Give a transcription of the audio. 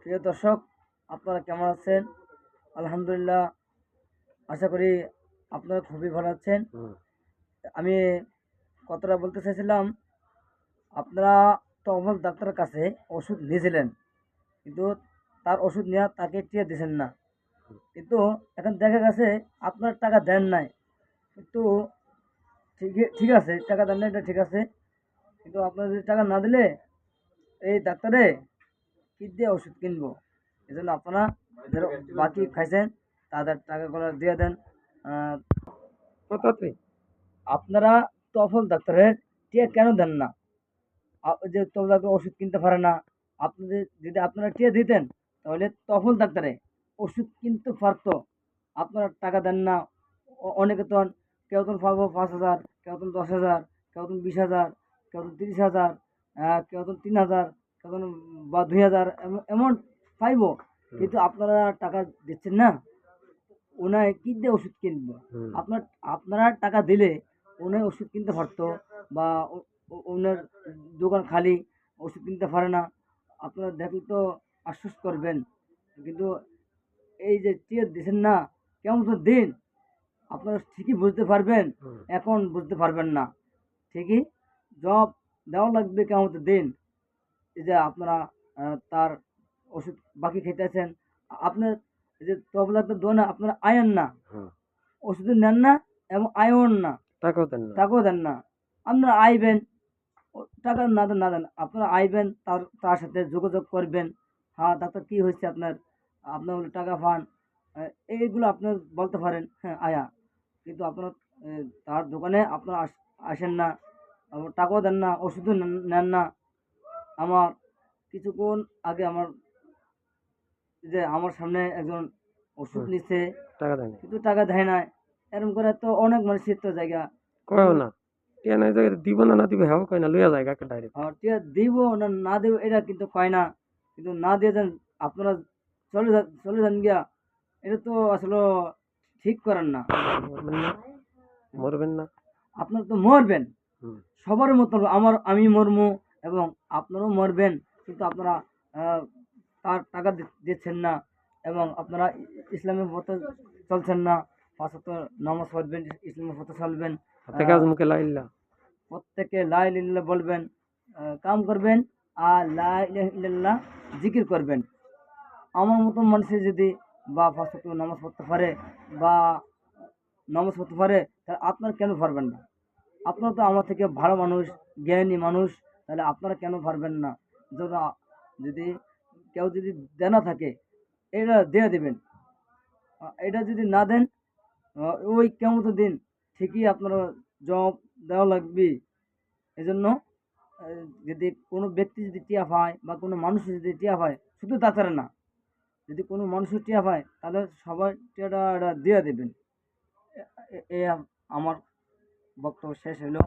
প্রিয় দর্শক আপনারা কেমন আছেন? আলহামদুলিল্লাহ আশা করি আপনারা খুবই ভালো আছেন। আমি কথাটা বলতে চাইছিলাম আপনারা তখন ডাক্তারের কাছে ওষুধ নিয়েছিলেন কিন্তু তার ওষুধ নেওয়া তাকে টিয়ে দিয়েছেন না। কিন্তু এখন দেখা গেছে আপনার টাকা দেন নাই। কিন্তু ঠিক ঠিক আছে টাকা দেন নাই এটা ঠিক আছে। কিন্তু আপনার যদি টাকা না দিলে এই ডাক্তারে কী দিয়ে ওষুধ কিনবো। এই জন্য আপনারা যারা বাকি খাইছেন, তাদের টাকাগুলো দিয়ে দেন। আপনারা তফল ডাক্তারের টিয়া কেন দেন না? যে তফল ডাক্তার ওষুধ কিনতে পারে না আপনাদের যদি আপনারা টিয়া দিতেন, তাহলে তফল ডাক্তারে ওষুধ কিনতে পারতো। আপনারা টাকা দেন না। অনেকে তো কেউ তো পাবো পাঁচ হাজার, কেউ তো দশ হাজার, কেউ তো বিশ হাজার, কেউ তো তিরিশ হাজার কেউ তো তিন হাজার। কেউ তো বা দুই হাজার এম- এমন পাইবো কিন্তু আপনারা টাকা দিচ্ছেন না। ওনায় কী দিয়ে ওষুধ কিনবো? আপনার আপনারা টাকা দিলে উনি ওষুধ কিনতে পারতো বা ওনার দোকান খালি ওষুধ কিনতে পারে না। আপনারা দেখলে তো আশ্বস্ত করবেন। কিন্তু এই যে টিয়ার দিচ্ছেন না কেমন তো দিন? আপনারা ঠিকই বুঝতে পারবেন। এখন বুঝতে পারবেন না। ঠিকই? জব দেওয়া লাগবে কেমন তো দিন? যে আপনারা তার ওষুধ বাকি খেতেছেন আপনার এই যে তবলাতে দোনে আপনারা আয়ন না। হুম। ওষুধ নেন না এবং আয়ন না। টাকাও দেন না। টাকাও দেন না। আপনারা আইবেন টাকা না দেন না দেন আপনারা আইবেন তার তার সাথে যোগাযোগ করবেন। হ্যাঁ ডাক্তার কী হয়েছে আপনার? আপনার টাকা পান। এইগুলো আপনার বলতে পারেন হ্যাঁ আয়া। কিন্তু আপনার তার দোকানে আপনারা আস- আসেন না টাকাও দেন না ওষুধও নেন না। আমার কিছুক্ষণ আগে আমার যে আমার সামনে একজন ওষুধ। নিচ্ছে টাকা দেন কিন্তু টাকা দেয় না এরকম করে তো অনেক মানুষের তো জায়গা। কয়ও না। টিয়া নাই জায়গায় দিব না না দিবে হ্যাঁ কয় না লইয়া যায় কাকে ডাইরেক্ট আর টিয়া দিব না না দেব এটা কিন্তু কয় না। কিন্তু না দিয়ে দেন আপনারা চলে যান চলে যান গিয়া এটা তো আসলে ঠিক করেন না। মরবেন না। না আপনারা তো মরবেন। সবার মতো আমার আমি মরমু। এবং আপনারাও মরবেন কিন্তু আপনারা তার টাকা দিচ্ছেন না এবং আপনারা ইসলামের পথে চলছেন না। পাঁচত নামাজ পড়বেন ইসলামের পথে চলবেন প্রত্যেকে লাই লিল্লাহ বলবেন কাম করবেন আর লাই ইল্লাল্লাহ জিকির করবেন। আমার মতো মানুষের যদি বা ফার্স্ট নামাজ পড়তে পারে বা নামাজ পড়তে পারে তাহলে আপনারা কেন পারবেন না? আপনারা তো আমার থেকে ভালো মানুষ জ্ঞানী মানুষ তাহলে আপনারা কেন পারবেন না? যদি যদি কেউ যদি দেনা থাকে, এটা দিয়ে দেবেন। এটা যদি না দেন ওই কেমন দিন ঠিকই আপনারা জব দেওয়া লাগবে। এজন্য যদি কোনো ব্যক্তি যদি টিয়া পায় বা কোনো মানুষ যদি টিয়া পায়, শুধু ডাক্তারে না, যদি কোনো মানুষের টিয়া পায়, তাহলে সবাই টিয়াটা এটা দিয়ে দেবেন। এ আমার বক্তব্য শেষ হলো